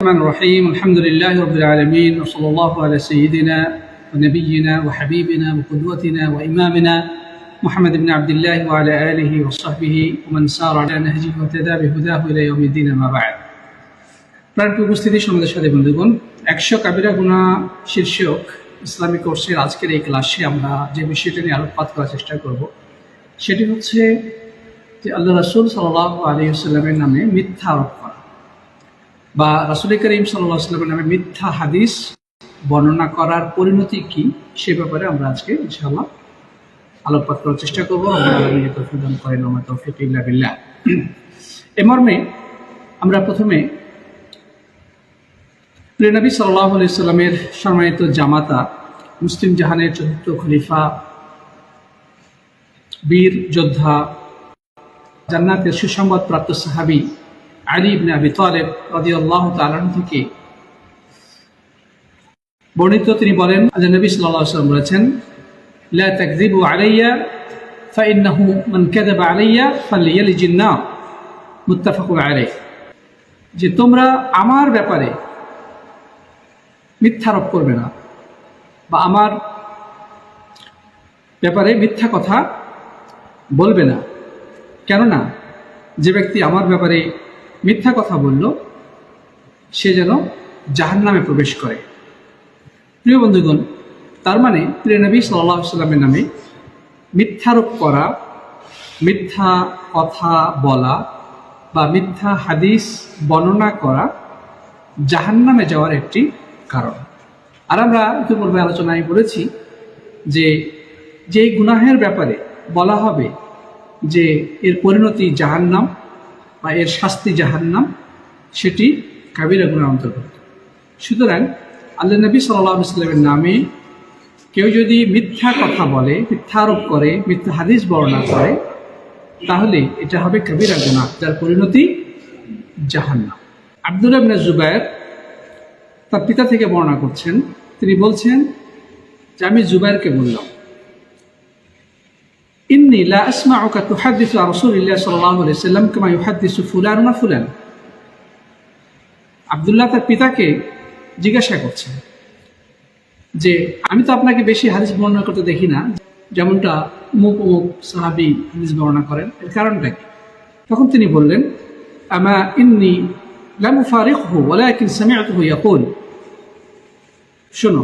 الرحمن الرحيم الحمد لله رب العالمين وصلى الله على سيدنا ونبينا وحبيبنا وقدوتنا وإمامنا محمد بن عبد الله وعلى آله وصحبه ومن سار على نهجه واهتدى بهداه إلى يوم الدين ما بعد প্রাণ উপস্থিতি সমাজের সাথে বন্ধুগণ একশো কাবিরা গুণা শীর্ষক ইসলামিক কোর্সের আজকের এই ক্লাসে আমরা যে বিষয়টা নিয়ে আলোকপাত করার চেষ্টা করব সেটি হচ্ছে যে আল্লাহ রাসুল সাল্লাহ আলী সাল্লামের নামে মিথ্যা আরোপ করা বা রাসুল করিম সাল্লাহ সাল্লামের নামে মিথ্যা হাদিস বর্ণনা করার পরিণতি কি? সে ব্যাপারে আমরা আজকে ইনশাআল্লাহ আলোকপাত করার চেষ্টা করব। আমরা নিজে তৌফিক দান করেন আমার বিল্লাহ। এ মর্মে আমরা প্রথমে প্রিয়নবী সাল্লাহ আলাইসাল্লামের সম্মানিত জামাতা, মুসলিম জাহানের চতুর্থ খলিফা, বীর যোদ্ধা, জান্নাতের সুসংবাদ প্রাপ্ত সাহাবি আলী ইবনে আবি তালেব রাদিয়াল্লাহু তাআলা থেকে বর্ণিত তিনি বলেন যে নবী সাল্লাল্লাহু আলাইহি সাল্লাম বলেছেন, লা তাকযিবু আলাইয়া ফাইন্নাহু মান কাযাবা আলাইয়া ফালইয়ালিজিন নার মুত্তাফাকুন আলাইহ। যে তোমরা আমার ব্যাপারে মিথ্যারোপ করবে না বা আমার ব্যাপারে মিথ্যা কথা বলবে না। কেননা, যে ব্যক্তি আমার ব্যাপারে মিথ্যা কথা বলল, সে যেন জাহান নামে প্রবেশ করে। প্রিয় বন্ধুগণ, তার মানে প্রিয় নবী সাল্লাহ সাল্লামের নামে মিথ্যারোপ করা, মিথ্যা কথা বলা বা মিথ্যা হাদিস বর্ণনা করা জাহান নামে যাওয়ার একটি কারণ। আর আমরা ইতিপূর্বে আলোচনায় বলেছি যে যেই গুনাহের ব্যাপারে বলা হবে যে এর পরিণতি জাহান্নাম বা এর শাস্তি জাহান্নাম, সেটি কাবিরা গুণার অন্তর্ভুক্ত। সুতরাং আল্লাহ নবী সাল্লাহ সাল্লামের নামে কেউ যদি মিথ্যা কথা বলে, মিথ্যা আরোপ করে, মিথ্যা হাদিস বর্ণনা করে, তাহলে এটা হবে কাবিরা গুণা যার পরিণতি জাহান্নাম। আব্দুল আবিন জুবায়ের তার পিতা থেকে বর্ণনা করছেন। তিনি বলছেন, যে আমি জুবাইরকে বললাম ইন্নি লা আসমাউকা তুহাদ্দিসু রাসূলিল্লাহ সাল্লাল্লাহু আলাইহি সাল্লাম কামা ইউহাদ্দিসু ফুলান ওয়া ফুলান। আব্দুল্লাহ তার পিতাকে জিজ্ঞাসা করছেন যে, আমি তো আপনাকে বেশি হাদিস বর্ণনা করতে দেখি না, যেমনটা মুখ অমুক সাহাবি হাদিস বর্ণনা করেন। এর কারণটা কি? তখন তিনি বললেন, আমা ইন্নি লাম উফারিকহু ওয়ালাকিন সামি'তুহু ইয়াকুল। শোনো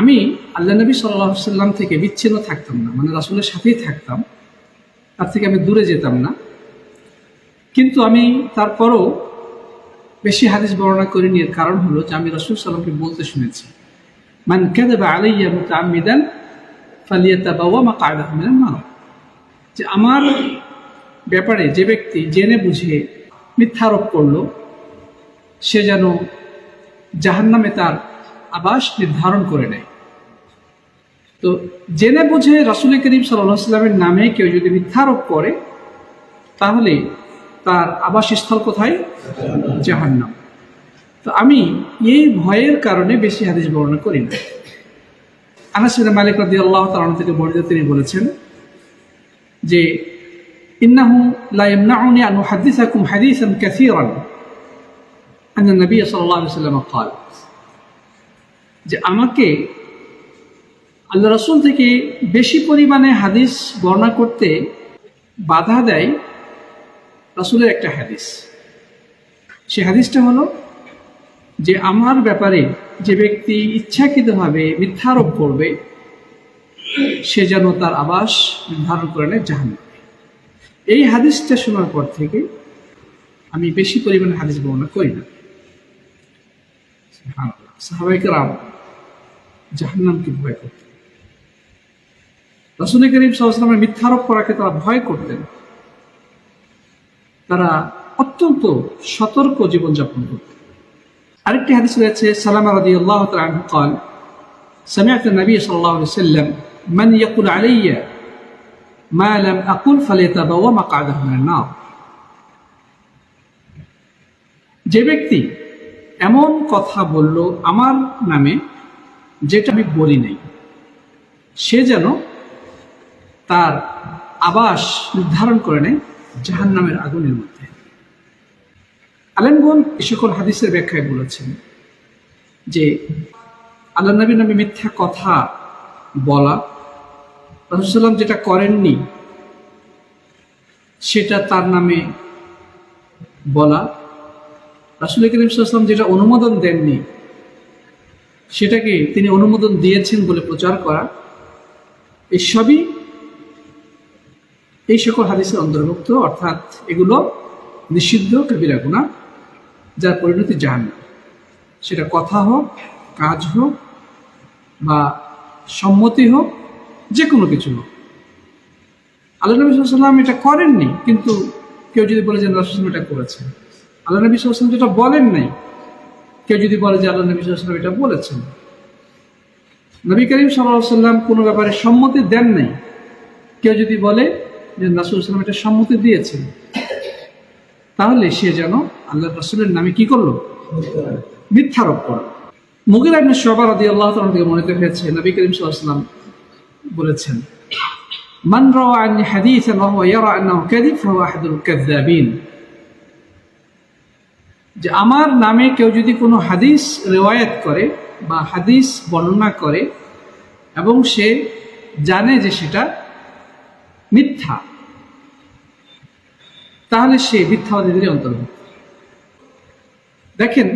আমি আল্লাহ নবী সাল্লাহ সাল্লাম থেকে বিচ্ছিন্ন থাকতাম না মানে রাসুলের সাথেই থাকতাম। তার থেকে আমি দূরে যেতাম না। কিন্তু আমি তারপরও বেশি হাদিস বর্ণনা করিনি, এর কারণ হলো যে আমি রসুল সাল্লামকে বলতে শুনেছি মানে মান কাদাবা আলাইয়া মুতাআম্মিদান মা কায়দা মিনান নার যে আমার ব্যাপারে যে ব্যক্তি জেনে বুঝে মিথ্যারোপ করল, সে যেন জাহান্নামে তার আবাস নির্ধারণ করে নেয়। তো জেনে বুঝে রাসুল করিম সাল্লাহ সাল্লামের নামে কেউ যদি মিথ্যারোপ করে তাহলে তার আবাসস্থল কোথায় জাহান্নাম তো আমি এই ভয়ের কারণে বেশি হাদিস বর্ণনা করি না আনাসির মালিক রাদি আল্লাহ তালন থেকে বর্ণিত তিনি বলেছেন যে ইন্নাহু লা ইয়ামনাউনি আন উহাদ্দিসাকুম হাদিসান কাসীরান আন্না নবী সাল্লাল্লাহু আলাইহি ওয়াসাল্লাম قال যে আমাকে আল্লাহ রসুল থেকে বেশি পরিমাণে হাদিস বর্ণনা করতে বাধা দেয় রসুলের একটা হাদিস। সে হাদিসটা হলো যে আমার ব্যাপারে যে ব্যক্তি ইচ্ছাকৃতভাবে মিথ্যারোপ করবে, সে যেন তার আবাস নির্ধারণ করে নেয় জাহান এই হাদিসটা শোনার পর থেকে আমি বেশি পরিমাণে হাদিস বর্ণনা করি না। সাহাবাইকার জাহান্নামকে ভয় করতেন। রসুল করিম সাহসালামের মিথ্যারোপ করাকে তারা ভয় করতেন তারা অত্যন্ত সতর্ক জীবনযাপন করতেন আরেকটি হাদিস রয়েছে সালামা রাদি আল্লাহ তালু قال سمعت النبي صلى الله عليه وسلم من يقول علي ما لم أقل فليتبوأ مقعده من النار যে ব্যক্তি এমন কথা বলল আমার নামে যেটা আমি বলি নাই সে যেন তার আবাস নির্ধারণ করে নেয় জাহান নামের আগুনের মধ্যে। আলেমগন এ সকল হাদিসের ব্যাখ্যায় বলেছেন যে আল্লাহ নবী নামে মিথ্যা কথা বলা রসুলাম যেটা করেননি, সেটা তার নামে বলা, রাসুল করিম যেটা অনুমোদন দেননি, সেটাকে তিনি অনুমোদন দিয়েছেন বলে প্রচার করা এই সবই এই সকল হাদিসের অন্তর্ভুক্ত, অর্থাৎ এগুলো নিষিদ্ধ কবিরা গুণা যার পরিণতি জাহান সেটা কথা হোক, কাজ হোক, বা সম্মতি হোক যে কোনো কিছু হোক। আল্লাহ নবী সাল্লাম এটা করেননি, কিন্তু কেউ যদি বলে যে রাসুল এটা করেছেন। আল্লাহ নবী সাল্লাম যেটা বলেন নাই, কেউ যদি বলে যে আল্লাহ নবী সাল্লাম এটা বলেছেন। নবী করিম সাল্লাহ সাল্লাম কোনো ব্যাপারে সম্মতি দেন নাই। কেউ যদি বলে যে রাসুল সাল্লাম এটা সম্মতি দিয়েছেন। তাহলে সে যেন আল্লাহ রাসুলের নামে কি করল? মিথ্যারোপ করল মুগির আবনে সবার আদি আল্লাহ তাআলা থেকে মনে হয়েছে, নবী করিম ওয়াসাল্লাম বলেছেন, মান রাওয়া আন্নি যে আমার নামে কেউ যদি কোনো হাদিস রেওয়ায়াত করে বা হাদিস বর্ণনা করে এবং সে জানে যে সেটা মিথ্যা তাহলে সে মিথ্যাবাদীদের অন্তর্ভুক্ত দেখেন,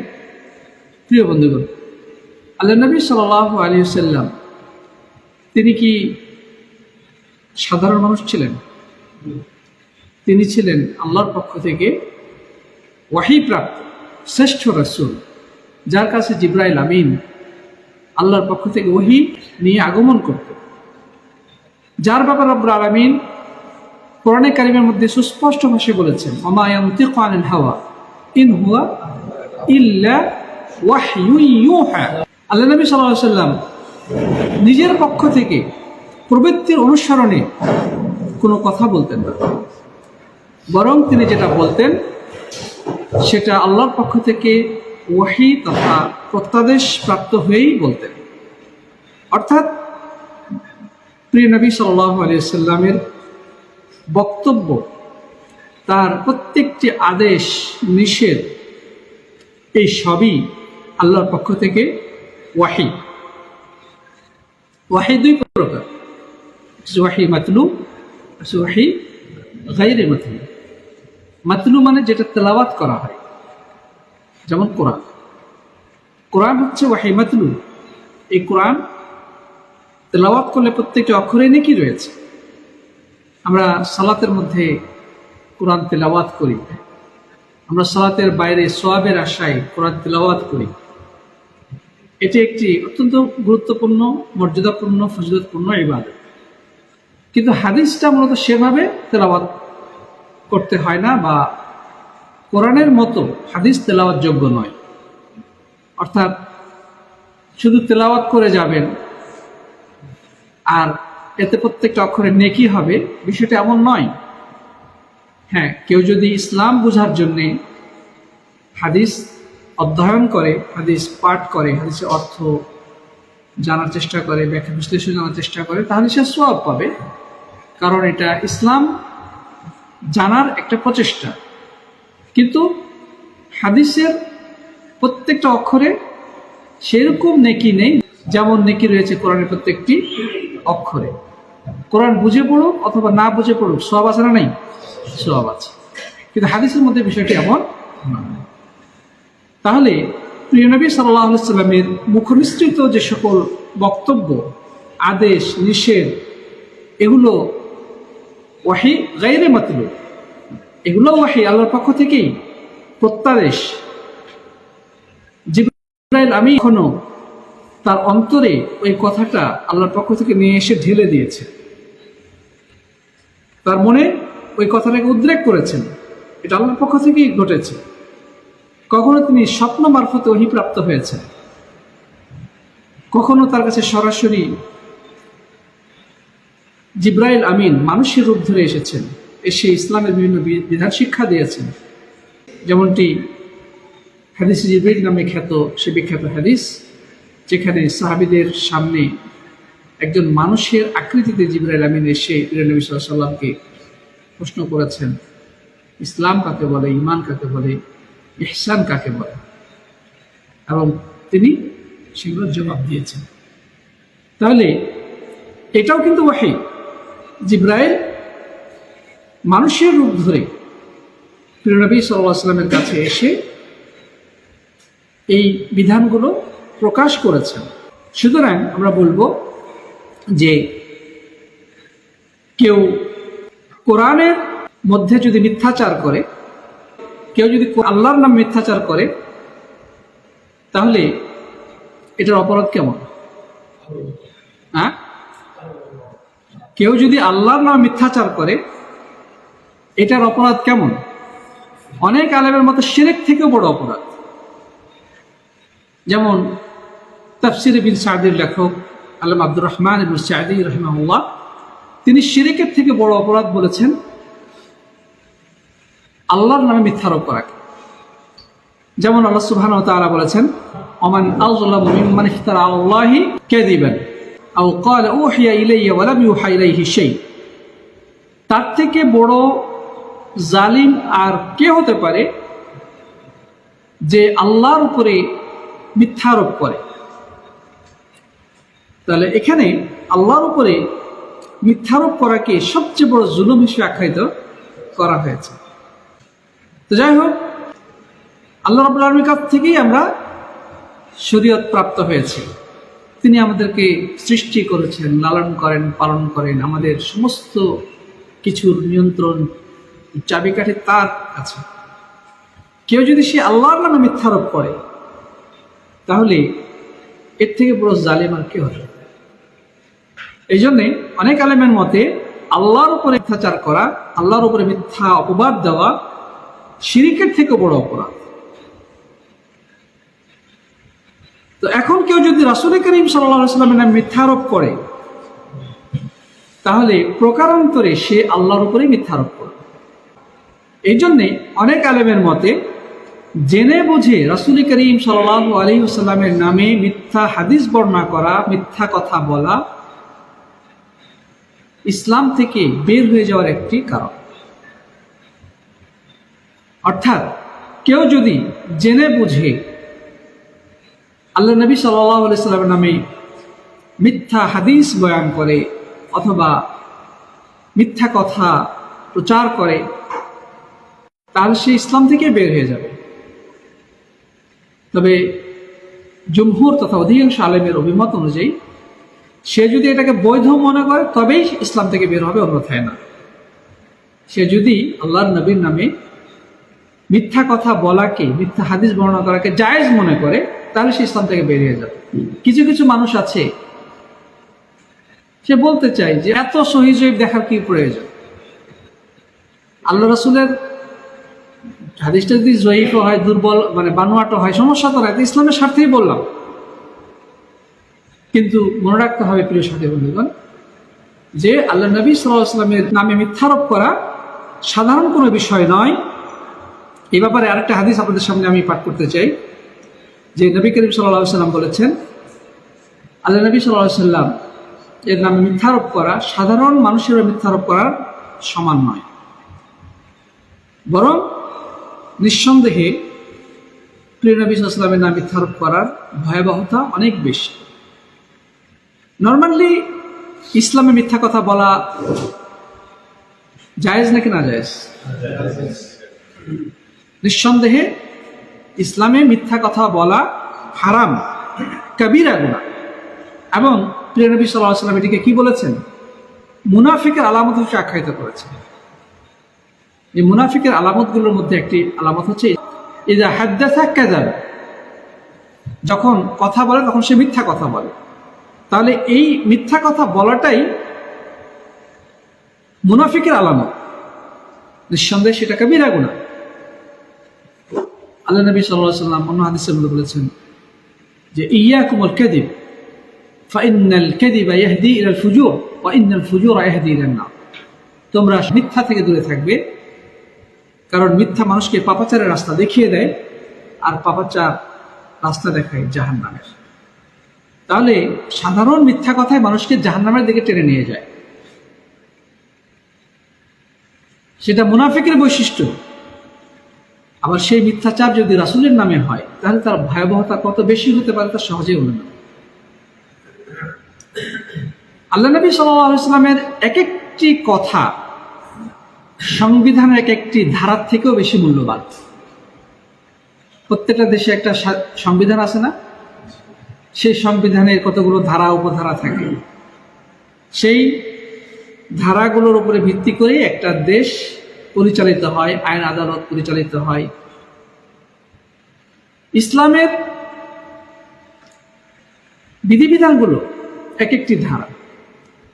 প্রিয় বন্ধুগণ আল্লাহ নবী সাল আলী সাল্লাম তিনি কি সাধারণ মানুষ ছিলেন? তিনি ছিলেন আল্লাহর পক্ষ থেকে ওয়াহি প্রাপ্ত শ্রেষ্ঠ রসুল, যার কাছে জিব্রাইল আমিন আল্লাহর পক্ষ থেকে ওহি নিয়ে আগমন করত যার ব্যাপার রব্বুল আলমিন কোরআনে কারিমের মধ্যে সুস্পষ্ট ভাষায় বলেছেন অমায়ান্তিক আনিল হাওয়া, ইন হুয়া ইল্লা আল্লাহ নবী সাল্লাল্লাহু সাল্লাম নিজের পক্ষ থেকে প্রবৃত্তির অনুসরণে কোনো কথা বলতেন না। বরং তিনি যেটা বলতেন, সেটা আল্লাহর পক্ষ থেকে ওয়াহি তথা প্রত্যাদেশ প্রাপ্ত হয়েই বলতেন। অর্থাৎ প্রিয় নবী সাল্লাহ আলিয়াল্লামের বক্তব্য, তার প্রত্যেকটি আদেশ, নিষেধ, এই সবই আল্লাহর পক্ষ থেকে ওয়াহি। ওয়াহি দুই প্রকার। ওয়াহি মাতলু ওয়াহি গাইরে মাতলু মাতলু মানে যেটা তেলাওয়াত করা হয়, যেমন কোরআন। কোরআন হচ্ছে ওয়াহি মাতলু এই কোরআন তেলাওয়াত করলে প্রত্যেকটি অক্ষরে নেকি রয়েছে। আমরা সালাতের মধ্যে কোরআন তেলাওয়াত করি। আমরা সালাতের বাইরে সোয়াবের আশায় কোরআন তেলাওয়াত করি। এটি একটি অত্যন্ত গুরুত্বপূর্ণ, মর্যাদাপূর্ণ, ফজিলতপূর্ণ ইবাদত। কিন্তু হাদিসটা মূলত সেভাবে তেলাওয়াত করতে হয় না বা কোরআনের মতো হাদিস তেলাওয়াত যোগ্য নয়। অর্থাৎ শুধু তেলাওয়াত করে যাবেন আর এতে প্রত্যেকটা অক্ষরে নেকি হবে। বিষয়টা এমন নয়। হ্যাঁ কেউ যদি ইসলাম বোঝার জন্যে হাদিস অধ্যয়ন করে, হাদিস পাঠ করে, হাদিসের অর্থ জানার চেষ্টা করে, ব্যাখ্যা বিশ্লেষণ জানার চেষ্টা করে, তাহলে সে সব পাবে। কারণ এটা ইসলাম জানার একটা প্রচেষ্টা। কিন্তু হাদিসের প্রত্যেকটা অক্ষরে সেরকম নেকি নেই, যেমন নেকি রয়েছে কোরআনের প্রত্যেকটি। অক্ষরে। কোরআন বুঝে পড়ুক অথবা না বুঝে পড়ুক সব আছে না নেই? সব আছে। কিন্তু হাদিসের মধ্যে বিষয়টি এমন তাহলে প্রিয় নবী সাল্লাহ সাল্লামের মুখনিসৃত যে সকল বক্তব্য, আদেশ, নিষেধ, এগুলো ওয়াহি গাইরে মাতলু এগুলো ওয়াহি আল্লাহর পক্ষ থেকেই প্রত্যাদেশ। আমি এখনও তার অন্তরে ওই কথাটা আল্লাহর পক্ষ থেকে নিয়ে এসে ঢেলে দিয়েছে। তার মনে ওই কথাটাকে উদ্রেক করেছেন। এটা আল্লাহর পক্ষ থেকেই ঘটেছে। কখনো তিনি স্বপ্ন মারফতে অহিপ্রাপ্ত হয়েছেন। কখনো তার কাছে সরাসরি জিব্রাইল আমিন মানুষের রূপ ধরে এসেছেন। এসে ইসলামের বিভিন্ন বিধান শিক্ষা দিয়েছেন। যেমনটি হাদিস জিব্রাইল নামে খ্যাত, সে বিখ্যাত হাদিস। যেখানে সাহাবিদের সামনে একজন মানুষের আকৃতিতে জিব্রাইল আমিন এসে নবী সাল্লামকে প্রশ্ন করেছেন, ইসলাম কাকে বলে ইমান কাকে বলে, ইহসান কাকে বলে? এবং তিনি সেগুলোর জবাব দিয়েছেন। তাহলে এটাও কিন্তু ওয়াহি। জিব্রাইল মানুষের রূপ ধরে প্রিয়নবী সাল্লামের কাছে এসে এই বিধানগুলো প্রকাশ করেছেন। সুতরাং আমরা বলব যে কেউ কোরআনের মধ্যে যদি মিথ্যাচার করে, কেউ যদি আল্লাহর নাম মিথ্যাচার করে, তাহলে এটার অপরাধ কেমন? হ্যাঁ? কেউ যদি আল্লাহর নাম মিথ্যাচার করে, এটার অপরাধ কেমন? অনেক আলেমের মতো শিরেক থেকেও বড় অপরাধ। যেমন তাফসির বিন সাদির লেখক আলম আব্দুর রহমান ইবুল সাদি রহমাউল্লাহ তিনি শিরেকের থেকে বড় অপরাধ বলেছেন, আল্লাহর নামে মিথ্যারোপ করাকে। যেমন আল্লাহ সুবহান তাআলা বলেছেন, ওমান আযলামু মিম্মান ইফতারা আলাল্লাহি কাযিবান, আও ক্বালা উহিয়া ইলাইয়া ওয়া লাম ইউহা ইলাইহি শাই তার থেকে বড় জালিম আর কে হতে পারে যে আল্লাহর উপরে মিথ্যারোপ করে? তাহলে এখানে আল্লাহর উপরে মিথ্যারোপ করাকে সবচেয়ে বড় জুলুম হিসেবে আখ্যায়িত করা হয়েছে। তো যাই হোক, আল্লাহ রাবুল আলমীর কাছ থেকেই আমরা শরীয়ত প্রাপ্ত হয়েছে। তিনি আমাদেরকে সৃষ্টি করেছেন, লালন করেন, পালন করেন, আমাদের সমস্ত কিছুর নিয়ন্ত্রণ চাবিকাঠি তার কাছে। কেউ যদি সে আল্লাহর নামে মিথ্যারোপ করে, তাহলে এর থেকে বড় জালেম আর কেউ হবে এই জন্যে অনেক আলেমের মতে আল্লাহর উপরে মিথ্যাচার করা, আল্লাহর উপরে মিথ্যা অপবাদ দেওয়া শিরিকের থেকে বড় অপরাধ। তো এখন কেউ যদি রাসুল করিম সাল্লামের নামে মিথ্যারোপ করে, তাহলে প্রকারান্তরে সে আল্লাহর উপরে মিথ্যারোপ করে এই জন্যে অনেক আলেমের মতে জেনে বুঝে রাসুল করিম সাল্লাহ আলী সাল্লামের নামে মিথ্যা হাদিস বর্ণনা করা, মিথ্যা কথা বলা ইসলাম থেকে বের হয়ে যাওয়ার একটি কারণ। অর্থাৎ কেউ যদি জেনে বুঝে আল্লাহ নবী সাল্লামের নামে মিথ্যা হাদিস বয়ান করে অথবা মিথ্যা কথা প্রচার করে, তাহলে সে ইসলাম থেকে বের হয়ে যাবে। তবে জমহুর তথা অধিকাংশ আলেমের অভিমত অনুযায়ী সে যদি এটাকে বৈধ মনে করে, তবেই ইসলাম থেকে বের হবে, অন্যথায় না। সে যদি আল্লাহর নবীর নামে মিথ্যা কথা বলাকে, মিথ্যা হাদিস বর্ণনা করাকে জায়েজ মনে করে, তাহলে সে ইসলাম থেকে বেরিয়ে যাবে। কিছু কিছু মানুষ আছে, সে বলতে চাই যে, এত সহি জৈব দেখার কি প্রয়োজন? আল্লাহ রসুলের হাদিসটা যদি জয়ীফ হয়, দুর্বল মানে বানোয়াটো হয়, সমস্যা তো নয় ইসলামের স্বার্থেই বললাম। কিন্তু মনে রাখতে হবে প্রিয় সাথী বন্ধুগণ, যে আল্লাহ নবী সাল্লামের নামে মিথ্যারোপ করা সাধারণ কোনো বিষয় নয়। এই ব্যাপারে আরেকটা হাদিস আপনাদের সামনে আমি পাঠ করতে চাই, যে নবী করিম সাল্লাহ সাল্লাম বলেছেন, আল্লাহ নবী সাল্লাহ সাল্লাম এর নামে মিথ্যারোপ করা সাধারণ মানুষের মিথ্যারোপ করার সমান নয়। বরং নিঃসন্দেহে প্রিয় নবী সাল্লামের নাম মিথ্যারোপ করার ভয়াবহতা অনেক বেশি। নর্মালি ইসলামে মিথ্যা কথা বলা জায়েজ নাকি না জায়েজ? নিঃসন্দেহে, ইসলামে মিথ্যা কথা বলা হারাম, কবিরা গুণা এবং প্রিয় নবী সাল্লাহ সাল্লাম এটিকে কি বলেছেন? মুনাফিকের আলামত হচ্ছে আখ্যায়িত করেছেন। এই মুনাফিকের আলামতগুলোর মধ্যে একটি আলামত হচ্ছে, ইদা হাদ্দাথা কাজাব যখন কথা বলে, তখন সে মিথ্যা কথা বলে। তাহলে এই মিথ্যা কথা বলাটাই মুনাফিকের আলামত। নিঃসন্দেহে সেটা কবিরা গুণা আল্লাহ নবী সাল্লাহ সাল্লাম অন্য হাদিসের বলেছেন যে ইয়া কুমল কেদিব ফাইনাল কেদিবা ইয়াহদি ইলাল ফুজুর, ওয়া ইন্নাল ফুজুর ইয়াহদি ইলান নার। তোমরা মিথ্যা থেকে দূরে থাকবে, কারণ মিথ্যা মানুষকে পাপাচারের রাস্তা দেখিয়ে দেয়, আর পাপাচার রাস্তা দেখায় জাহান নামের তাহলে সাধারণ মিথ্যা কথায় মানুষকে জাহান নামের দিকে টেনে নিয়ে যায়। সেটা মুনাফিকের বৈশিষ্ট্য। আবার সেই মিথ্যাচার যদি রাসূলের নামে হয়, তাহলে তার ভয়াবহতা কত বেশি হতে পারে তা সহজেই অনুমান আল্লাহ নবী সাল্লামের এক একটি কথা সংবিধানের এক একটি ধারার থেকেও বেশি মূল্যবান। প্রত্যেকটা দেশে একটা সংবিধান আছে না? সেই সংবিধানের কতগুলো ধারা, উপধারা থাকে। সেই ধারাগুলোর উপরে ভিত্তি করে একটা দেশ পরিচালিত হয়, আইন আদালত পরিচালিত হয়। ইসলামের বিধিবিধানগুলো এক একটি ধারা।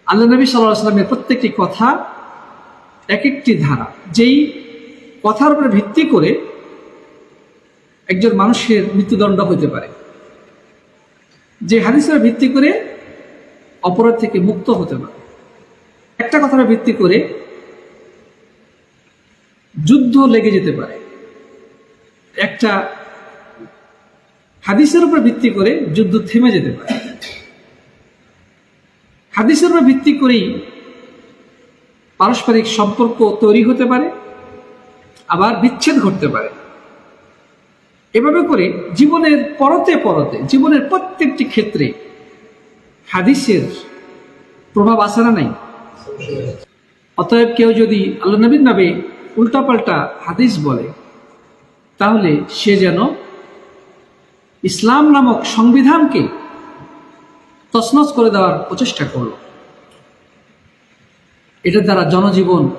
আল্লাহ নবী সাল্লাহ আসলামের প্রত্যেকটি কথা এক একটি ধারা। যেই কথার উপরে ভিত্তি করে একজন মানুষের মৃত্যুদণ্ড হতে পারে। যে হাদিসের ভিত্তি করে অপরাধ থেকে মুক্ত হতে পারে। একটা কথার ভিত্তি করে যুদ্ধ লেগে যেতে পারে। একটা হাদিসের উপর ভিত্তি করে যুদ্ধ থেমে যেতে পারে। হাদিসের উপর ভিত্তি করেই পারস্পরিক সম্পর্ক তৈরি হতে পারে, আবার বিচ্ছেদ ঘটতে পারে। এভাবে করে জীবনের পরতে পরতে, জীবনের প্রত্যেকটি ক্ষেত্রে হাদিসের প্রভাব আসে না নাই? অতএব কেউ যদি আল্লাহ নবীর নামে উল্টাপাল্টা হাদিস বলে, তাহলে সে যেন ইসলাম নামক সংবিধানকে তছনছ করে দেওয়ার প্রচেষ্টা করল। এটার দ্বারা জনজীবন,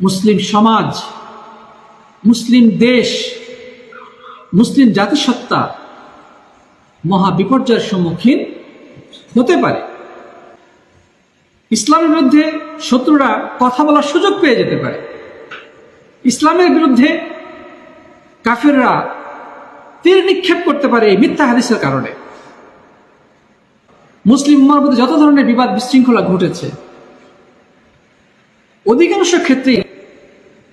মুসলিম সমাজ, মুসলিম দেশ মুসলিম জাতিসত্তা মহা বিপর্যয়ের সম্মুখীন হতে পারে। ইসলামের বিরুদ্ধে শত্রুরা কথা বলার সুযোগ পেয়ে যেতে পারে। ইসলামের বিরুদ্ধে কাফেররা তীর নিক্ষেপ করতে পারে এই মিথ্যা হাদিসের কারণে। মুসলিম উম্মার মধ্যে যত ধরনের বিবাদ বিশৃঙ্খলা ঘটেছে, অধিকাংশ ক্ষেত্রে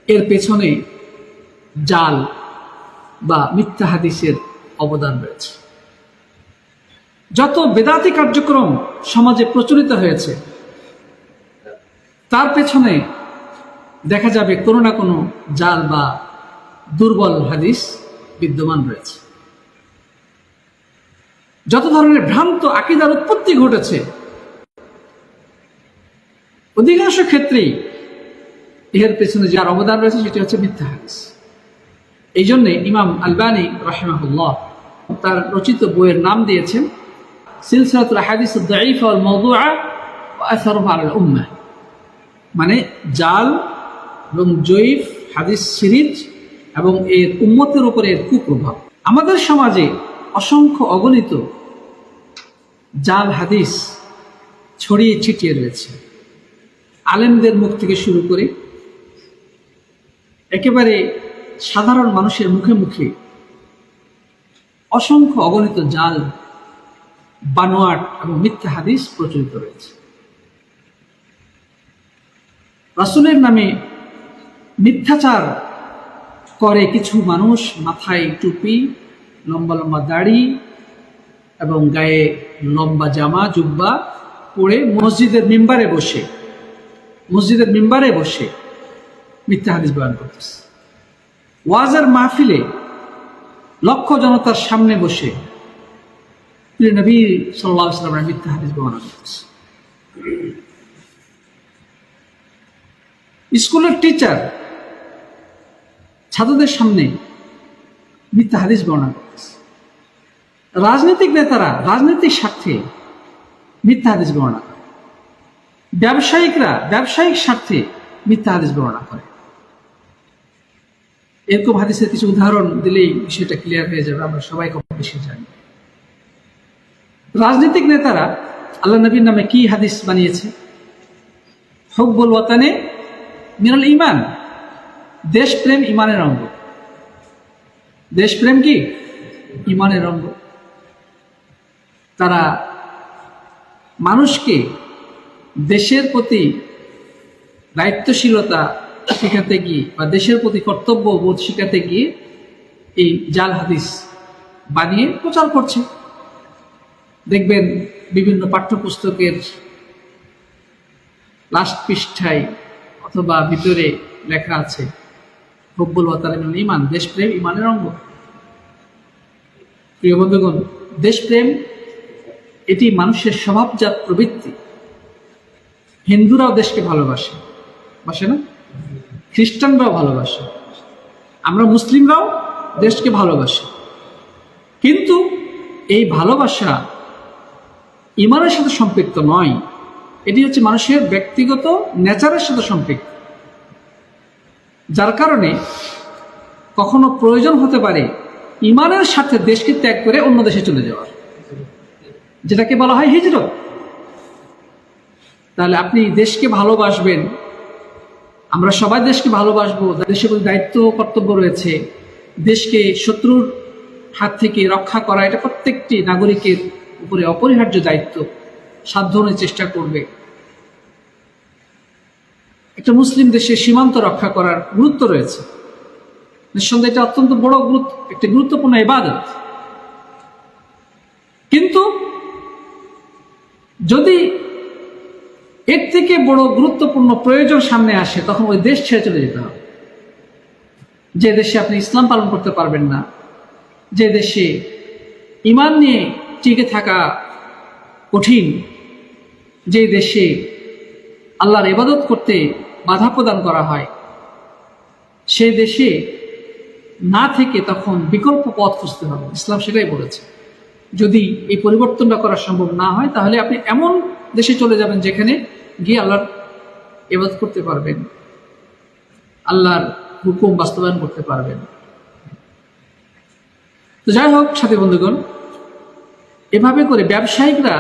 এর পেছনে জাল বা মিথ্যা হাদিসের অবদান রয়েছে। যত বেদাতি কার্যক্রম সমাজে প্রচলিত হয়েছে, তার পেছনে দেখা যাবে কোনো না কোনো জাল বা দুর্বল হাদিস বিদ্যমান রয়েছে। যত ধরনের ভ্রান্ত আকিদার উৎপত্তি ঘটেছে, অধিকাংশ ক্ষেত্রেই এর পেছনে যার অবদান রয়েছে সেটি হচ্ছে মিথ্যা হাদিস। এই জন্যে ইমাম আলবানী রাহিমাহুল্লাহ তার রচিত বইয়ের নাম দিয়েছেন, সিলসিলাতুল হাদিস আলাল মানে জাল এবং জয়ীফ, হাদিস সিরিজ এবং এর উম্মতের উপরে এর কুপ্রভাব। আমাদের সমাজে অসংখ্য অগণিত জাল হাদিস ছড়িয়ে ছিটিয়ে রয়েছে। আলেমদের মুখ থেকে শুরু করে একেবারে সাধারণ মানুষের মুখে মুখে অসংখ্য অগণিত জাল, বানোয়াট এবং মিথ্যা হাদিস প্রচলিত রয়েছে। রাসুলের নামে মিথ্যাচার করে কিছু মানুষ মাথায় টুপি, লম্বা লম্বা দাড়ি এবং গায়ে লম্বা জামা, জুব্বা পরে মসজিদের মেম্বারে বসে, মসজিদের মেম্বারে বসে মিথ্যা হাদিস বয়ান করতেছে। ওয়াজের মাহফিলে লক্ষ জনতার সামনে বসে নবী সাল্লাহ সাল্লামের মিথ্যা হাদিস বর্ণনা করতেছে। স্কুলের টিচার ছাত্রদের সামনে মিথ্যা হাদিস বর্ণনা করতেছে। রাজনৈতিক নেতারা রাজনৈতিক স্বার্থে মিথ্যা হাদিস বর্ণনা করে। ব্যবসায়িকরা ব্যবসায়িক স্বার্থে মিথ্যা হাদিস বর্ণনা করে। এরকম হাদিসের কিছু উদাহরণ দিলেই বিষয়টা ক্লিয়ার হয়ে যাবে, আমরা সবাই কম বেশি জানি। রাজনৈতিক নেতারা আল্লাহ নবীর নামে কি হাদিস বানিয়েছে? হকবুল ওয়াতানে মিনাল ইমান দেশপ্রেম ইমানের অঙ্গ। দেশপ্রেম কি? ইমানের অঙ্গ। তারা মানুষকে দেশের প্রতি দায়িত্বশীলতা শেখাতে গিয়ে বা দেশের প্রতি কর্তব্য বোধ শেখাতে গিয়ে এই জাল হাদিস বানিয়ে প্রচার করছে? দেখবেন বিভিন্ন পাঠ্যপুস্তকের লাস্ট পৃষ্ঠায় অথবা ভিতরে লেখা আছে হব্বুল ওয়াতারামিন ইমান দেশপ্রেম ইমানের অঙ্গ। প্রিয় বন্ধুগণ, দেশপ্রেম এটি মানুষের স্বভাবজাত প্রবৃত্তি। হিন্দুরাও দেশকে ভালোবাসে। বাসে না? খ্রিস্টানরাও ভালোবাসে। আমরা মুসলিমরাও দেশকে ভালোবাসি। কিন্তু এই ভালোবাসা ইমানের সাথে সম্পৃক্ত নয়। এটি হচ্ছে মানুষের ব্যক্তিগত নেচারের সাথে সম্পৃক্ত। যার কারণে কখনো প্রয়োজন হতে পারে ইমানের সাথে দেশকে ত্যাগ করে অন্য দেশে চলে যাওয়ার। যেটাকে বলা হয় হিজরত। তাহলে আপনি দেশকে ভালোবাসবেন আমরা সবাই দেশকে ভালোবাসবো দেশের প্রতি দায়িত্ব, কর্তব্য রয়েছে। দেশকে শত্রুর হাত থেকে রক্ষা করা এটা প্রত্যেকটি নাগরিকের উপরে অপরিহার্য দায়িত্ব। সাধ্য অনুযায়ী চেষ্টা করবে। একটা মুসলিম দেশে সীমান্ত রক্ষা করার গুরুত্ব রয়েছে। নিঃসন্দেহে এটা অত্যন্ত বড় গুরুত্ব, একটি গুরুত্বপূর্ণ ইবাদত। কিন্তু যদি এর থেকে বড় গুরুত্বপূর্ণ প্রয়োজন সামনে আসে, তখন ওই দেশ ছেড়ে চলে যেতে হবে। যে দেশে আপনি ইসলাম পালন করতে পারবেন না, যে দেশে ইমান নিয়ে টিকে থাকা কঠিন, যে দেশে আল্লাহর ইবাদত করতে বাধা প্রদান করা হয়, সে দেশে না থেকে তখন বিকল্প পথ খুঁজতে হবে। ইসলাম সেটাই বলেছে। যদি এই পরিবর্তনটা করা সম্ভব না হয়, তাহলে আপনি এমন দেশে চলে যাবেন যেখানে গিয়ে আল্লাহর ইবাদত করতে পারবেন। আল্লাহর হুকুম বাস্তবায়ন করতে পারবেন। তো যাই হোক, সাথী বন্ধুগণ, এভাবে করে ব্যবসায়িকরা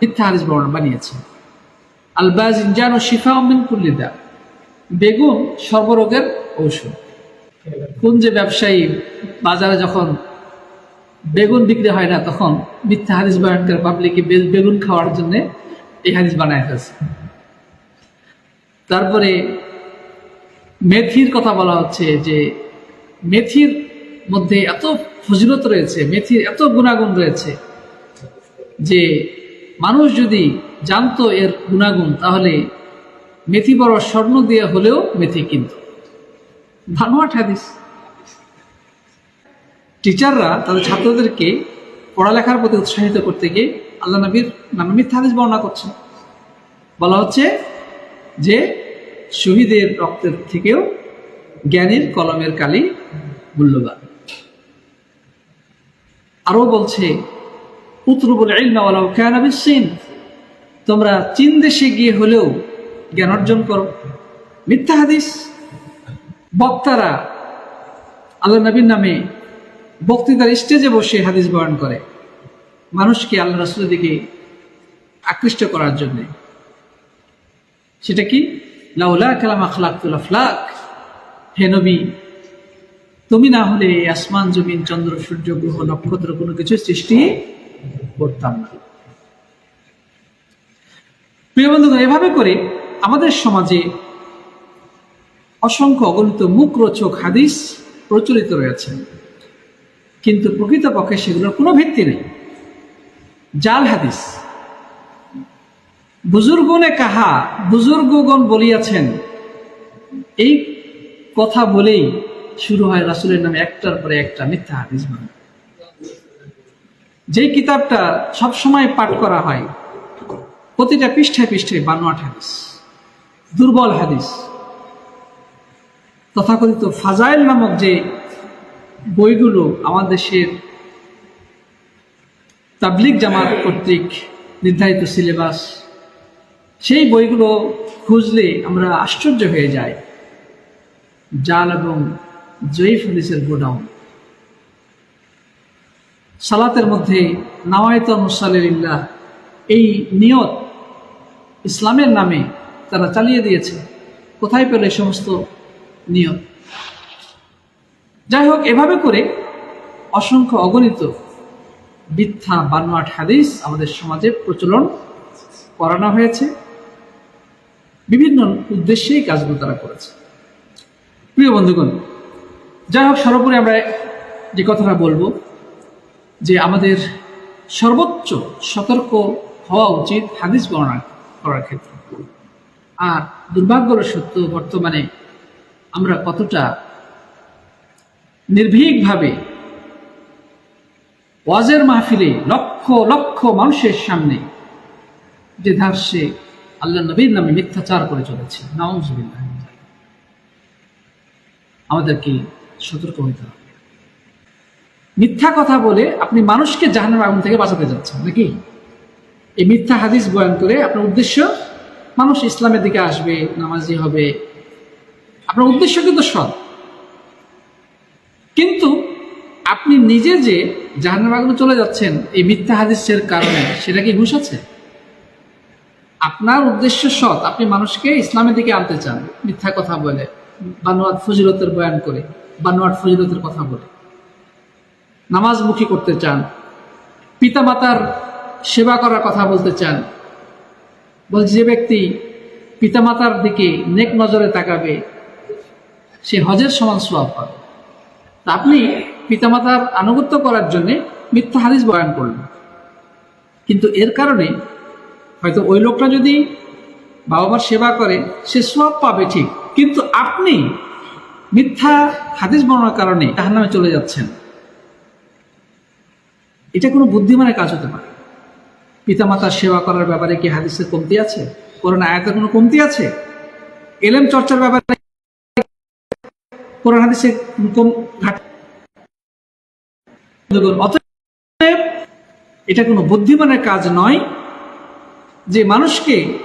মিথ্যা হারিস বর্ণনা বানিয়েছে। আলবাজ ইনজান ও শিফা অমিন কুল্লিদা বেগুন সর্বরোগের ঔষধ। কোন যে ব্যবসায়ী বাজারে যখন বেগুন বিক্রি হয় না, তখন মিথ্যা হাদিস বয়ান করে পাবলিকে বেগুন খাওয়ার জন্য এই হাদিস বানায় ফেলছে। তারপরে মেথির কথা বলা হচ্ছে যে মেথির মধ্যে এত ফজরত রয়েছে, মেথির এত গুণাগুণ রয়েছে যে মানুষ যদি জানতো এর গুণাগুণ, তাহলে মেথি বড় স্বর্ণ দিয়ে হলেও মেথি কিনত। ভানুয়াট হাদিস। টিচাররা তাদের ছাত্রদেরকে পড়ালেখার প্রতি উৎসাহিত করতে গিয়ে আল্লাহ নবীর নামে মিথ্যা হাদিস বর্ণনা করছে বলা হচ্ছে যে শহীদের রক্তের থেকেও জ্ঞানীর কলমের কালি মূল্যবান। আরও বলছে, উতরুবুল ইলমাওয়ালাও কেনাবিস চীন তোমরা চীন দেশে গিয়ে হলেও জ্ঞান অর্জন করো। মিথ্যা হাদিস। বক্তারা আল্লাহ নবীর নামে বক্তৃতার স্টেজে বসে হাদিস বয়ান করে। মানুষকে আল্লাহ রাসুলের দিকে আকৃষ্ট করার জন্যে। সেটা কি? লাউলা কালাম আখলাকুল আফলাক। হে নবী, তুমি না হলে আসমান, জমিন, চন্দ্র, সূর্য, গ্রহ, নক্ষত্র কোনো কিছু সৃষ্টি করতাম না। প্রিয় বন্ধুগণ, এভাবে করে আমাদের সমাজে অসংখ্য অগণিত মুখরোচক হাদিস প্রচলিত রয়েছে। কিন্তু প্রকৃতপক্ষে সেগুলোর কোনো ভিত্তি নেই। জাল হাদিস। বুজুর্গনে কাহা, বুজুর্গগণ বলিয়াছেন, এই কথা বলেই শুরু হয় রাসুলের নামে একটার পরে একটা মিথ্যা হাদিস বানানো। যে কিতাবটা সবসময় পাঠ করা হয়, প্রতিটা পৃষ্ঠায় পৃষ্ঠায় বানোয়াট হাদিস, দুর্বল হাদিস। তথাকথিত ফাজাইল নামক যে বইগুলো আমাদের দেশের তাবলিক জামাত কর্তৃক নির্ধারিত সিলেবাস, সেই বইগুলো খুঁজলে আমরা আশ্চর্য হয়ে যাই। জাল এবং জয়ীফ হাদিসের গোডাউন সালাতের মধ্যে নাওয়ায়ত মুসাল্লিল্লাহ এই নিয়ত ইসলামের নামে তারা চালিয়ে দিয়েছে। কোথায় পেল এই সমস্ত নিয়ত? যাই হোক, এভাবে করে অসংখ্য অগণিত মিথ্যা বানোয়াট হাদিস আমাদের সমাজে প্রচলন করানো হয়েছে। বিভিন্ন উদ্দেশ্যেই কাজগুলো তারা করেছে। প্রিয় বন্ধুগণ, যাই হোক, সর্বোপরি আমরা যে কথাটা বলব যে আমাদের সর্বোচ্চ সতর্ক হওয়া উচিত হাদিস বর্ণনা করার ক্ষেত্রে। আর দুর্ভাগ্যর সত্য, বর্তমানে আমরা কতটা নির্ভীকভাবে ওয়াজের মাহফিলে লক্ষ লক্ষ মানুষের সামনে যে ধার সে আল্লাহ নবীর নামে মিথ্যাচার করে চলেছে। নাউজুবিল্লাহ। আমাদেরকে সতর্ক হইতে হবে। মিথ্যা কথা বলে আপনি মানুষকে জাহানের আগুন থেকে বাঁচাতে যাচ্ছেন নাকি? এই মিথ্যা হাদিস বয়ান করে আপনার উদ্দেশ্য, মানুষ ইসলামের দিকে আসবে, নামাজি হবে। আপনার উদ্দেশ্য কিন্তু সৎ। কিন্তু আপনি নিজে যে আগুনে চলে যাচ্ছেন, এই মিথ্যা হাদিসের কারণে, সেটা কি ঘুষ আছে? আপনার উদ্দেশ্য সৎ। আপনি মানুষকে ইসলামের দিকে আনতে চান। মিথ্যা কথা বলে। বানোয়াট ফজিলতের বয়ান করে। বানোয়াট ফজিলতের কথা বলে। নামাজমুখী করতে চান। পিতামাতার সেবা করার কথা বলতে চান। বলছে, যে ব্যক্তি পিতামাতার দিকে নেক নজরে তাকাবে, সে হজের সমান সোয়াব পাবে। আপনি পিতামাতার আনুগত্য করার জন্যে মিথ্যা হাদিস বয়ান করলেন। কিন্তু এর কারণে হয়তো ওই লোকটা যদি বাবা সেবা করে, সে সব পাবে ঠিক। কিন্তু আপনি মিথ্যা হাদিস বর্ণনার কারণে তাহার নামে চলে যাচ্ছেন। এটা কোনো বুদ্ধিমানের কাজ হতে পারে। পিতামাতার সেবা করার ব্যাপারে কি হাদিসের কমতি আছে? কোরআন আয়াতের কোনো কমতি আছে? এলেম চর্চার ব্যাপারে কোরআন হাদিসে ঘাট- অতএব এটা কোনো বুদ্ধিমানের কাজ নয় যে মানুষকে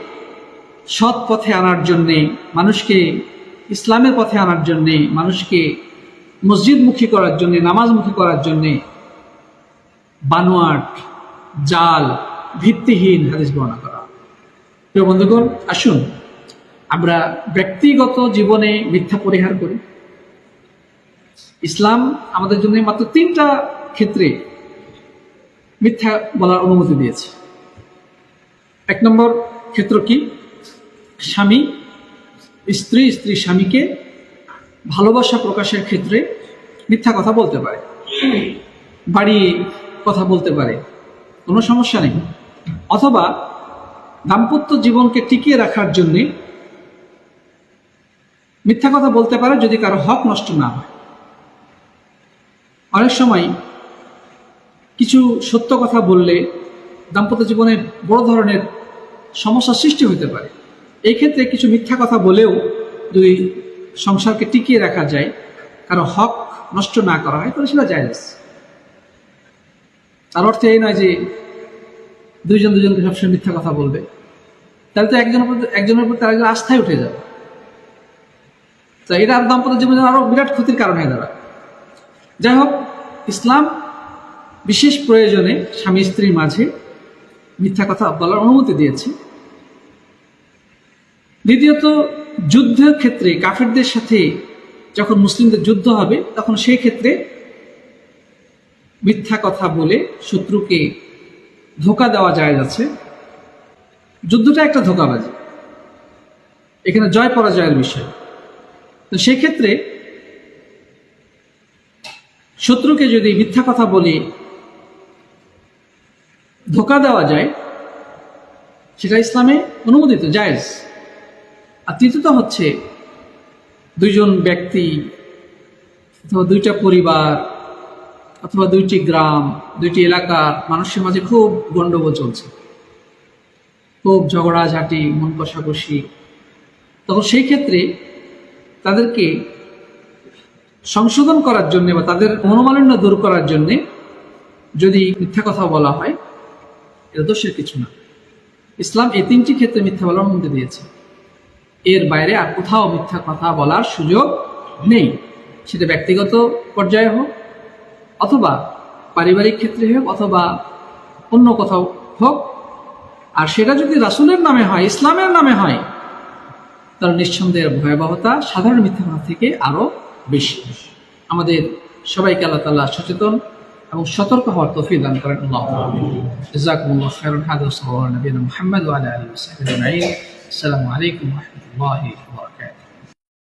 সৎ পথে আনার জন্যে, মানুষকে ইসলামের পথে আনার জন্যে, মানুষকে মসজিদমুখী করার জন্যে, নামাজমুখী করার জন্যে বানোয়াট, জাল, ভিত্তিহীন হাদিস বর্ণনা করা। প্রিয় বন্ধুগণ, আসুন আমরা ব্যক্তিগত জীবনে মিথ্যা পরিহার করি। ইসলাম আমাদের জন্য মাত্র তিনটা ক্ষেত্রে মিথ্যা বলার অনুমতি দিয়েছে। এক নম্বর ক্ষেত্র কি? স্বামী, স্ত্রী স্ত্রী স্বামীকে ভালোবাসা প্রকাশের ক্ষেত্রে মিথ্যা কথা বলতে পারে। বাড়ি কথা বলতে পারে। কোনো সমস্যা নেই। অথবা দাম্পত্য জীবনকে টিকিয়ে রাখার জন্যে মিথ্যা কথা বলতে পারে যদি কারও হক নষ্ট না হয়। অনেক সময় কিছু সত্য কথা বললে দাম্পত্য জীবনে বড় ধরনের সমস্যার সৃষ্টি হতে পারে। এই ক্ষেত্রে কিছু মিথ্যা কথা বলেও যদি সংসারকে টিকিয়ে রাখা যায় কারও হক নষ্ট না করা হয়, তাহলে সেটা জায়জ। তার অর্থ এই নয় যে দুইজন দুজনকে সবসময় মিথ্যা কথা বলবে। তাহলে তো একজনের প্রতি একজনের প্রতি আরেকজন আস্থায় উঠে যাবে। তো এটা দাম্পত্য জীবনে আরও বিরাট ক্ষতির কারণ হয়ে দাঁড়ায়। যাই হোক ইসলাম বিশেষ প্রয়োজনে স্বামী স্ত্রীর মাঝে মিথ্যা কথা বলার অনুমতি দিয়েছে। দ্বিতীয়ত, যুদ্ধের ক্ষেত্রে কাফেরদের সাথে যখন মুসলিমদের যুদ্ধ হবে, তখন সেই ক্ষেত্রে মিথ্যা কথা বলে শত্রুকে ধোকা দেওয়া যায় যাচ্ছে যুদ্ধটা একটা ধোকাবাজি। এখানে জয় পরাজয়ের বিষয়। তো সেক্ষেত্রে শত্রুকে যদি মিথ্যা কথা বলে ধোকা দেওয়া যায়, সেটা ইসলামে অনুমোদিত, জায়েজ। আর তৃতীয়ত হচ্ছে, দুইজন ব্যক্তি অথবা দুইটা পরিবার অথবা দুইটি গ্রাম, দুইটি এলাকা মানুষের মাঝে খুব গণ্ডগোল চলছে। খুব ঝগড়াঝাটি, মন কষাকষি। তখন সেই ক্ষেত্রে তাদেরকে সংশোধন করার জন্য বা তাদের মনোমালিন্য দূর করার জন্য যদি মিথ্যা কথা বলা হয়, এটা দোষের কিছু না। ইসলাম এই তিনটি ক্ষেত্রে মিথ্যা বলার অনুমতি দিয়েছে। এর বাইরে আর কোথাও মিথ্যা কথা বলার সুযোগ নেই। সেটা ব্যক্তিগত পর্যায়ে হোক অথবা পারিবারিক ক্ষেত্রে হোক অথবা অন্য কোথাও হোক। আর সেটা যদি রাসুলের নামে হয়, ইসলামের নামে হয়, তাহলে নিঃসন্দেহের ভয়াবহতা, সাধারণ মিথ্যা থেকে আরও বেশি। আমাদের সবাইকে আল্লাহ তাল্লাহ সচেতন এবং সতর্ক হওয়ার তফি দান করেন। আল্লাহ আসসালামু আলাইকুম রহমতুল্লাহ